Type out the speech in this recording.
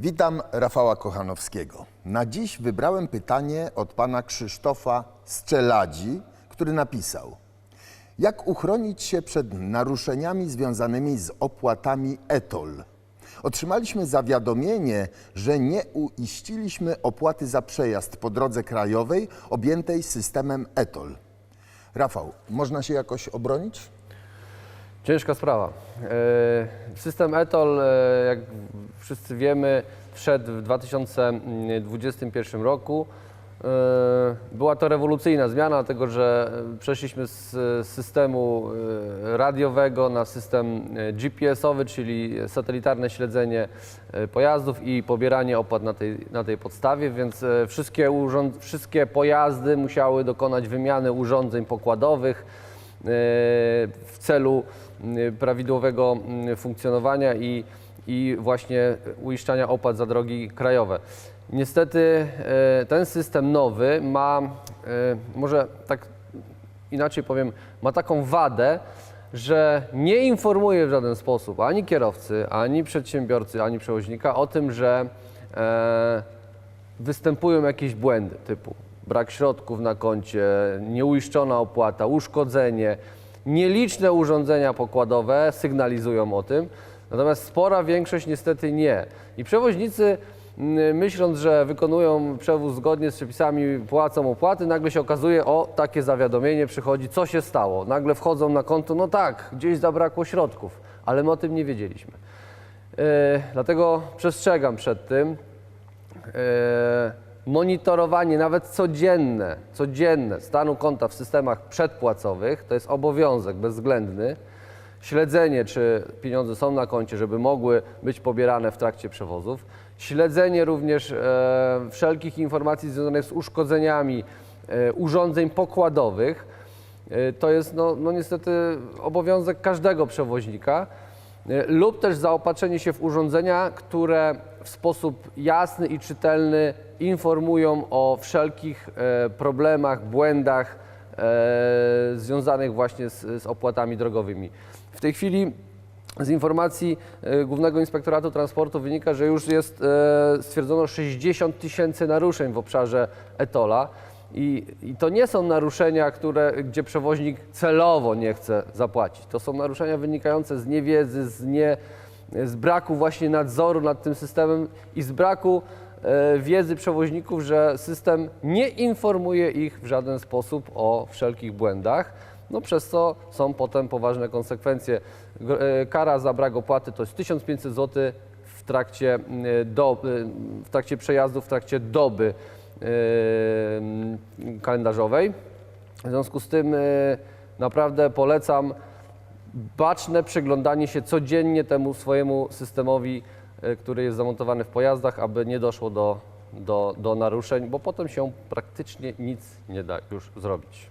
Witam Rafała Kochanowskiego. Na dziś wybrałem pytanie od pana Krzysztofa Strzeladzi, który napisał: Jak uchronić się przed naruszeniami związanymi z opłatami ETOL? Otrzymaliśmy zawiadomienie, że nie uiściliśmy opłaty za przejazd po drodze krajowej objętej systemem ETOL. Rafał, można się jakoś obronić? Ciężka sprawa. E, System ETOL, e, jak wszyscy wiemy, wszedł w 2021 roku. E, Była to rewolucyjna zmiana, dlatego że przeszliśmy z systemu radiowego na system GPS-owy, czyli satelitarne śledzenie pojazdów i pobieranie opłat na tej, na tej podstawie, więc wszystkie, urząd, wszystkie pojazdy musiały dokonać wymiany urządzeń pokładowych w celu m, prawidłowego m, funkcjonowania i, i właśnie uiszczania opłat za drogi krajowe. Niestety e, ten system nowy ma, e, może tak inaczej powiem, ma taką wadę, że nie informuje w żaden sposób ani kierowcy, ani przedsiębiorcy, ani przewoźnika o tym, że e, występują jakieś błędy typu brak środków na koncie, nieuiszczona opłata, uszkodzenie. Nieliczne urządzenia pokładowe sygnalizują o tym, natomiast spora większość niestety nie. I przewoźnicy mm, myśląc, że wykonują przewóz zgodnie z przepisami, płacą opłaty, nagle się okazuje, o takie zawiadomienie przychodzi, co się stało. Nagle wchodzą na konto, no tak, gdzieś zabrakło środków, ale my o tym nie wiedzieliśmy. Yy, dlatego przestrzegam przed tym. E, monitorowanie, nawet codzienne, codzienne stanu konta w systemach przedpłacowych, to jest obowiązek bezwzględny. Śledzenie, czy pieniądze są na koncie, żeby mogły być pobierane w trakcie przewozów. Śledzenie również e, wszelkich informacji związanych z uszkodzeniami e, urządzeń pokładowych. E, To jest no, no niestety obowiązek każdego przewoźnika. E, lub też zaopatrzenie się w urządzenia, które w sposób jasny i czytelny informują o wszelkich e, problemach, błędach e, związanych właśnie z, z opłatami drogowymi. W tej chwili z informacji Głównego Inspektoratu Transportu wynika, że już jest stwierdzono 60 tysięcy naruszeń w obszarze ETOLA. I, I to nie są naruszenia, które, gdzie przewoźnik celowo nie chce zapłacić. To są naruszenia wynikające z niewiedzy, z, nie, z braku właśnie nadzoru nad tym systemem i z braku e, wiedzy przewoźników, że system nie informuje ich w żaden sposób o wszelkich błędach. No przez co są potem poważne konsekwencje. E, Kara za brak opłaty to jest 1500 zł w trakcie, m, do, w trakcie przejazdu, w trakcie doby kalendarzowej. W związku z tym yy, naprawdę polecam baczne przyglądanie się codziennie temu swojemu systemowi, yy, który jest zamontowany w pojazdach, aby nie doszło do, do, do naruszeń, bo potem się praktycznie nic nie da już zrobić.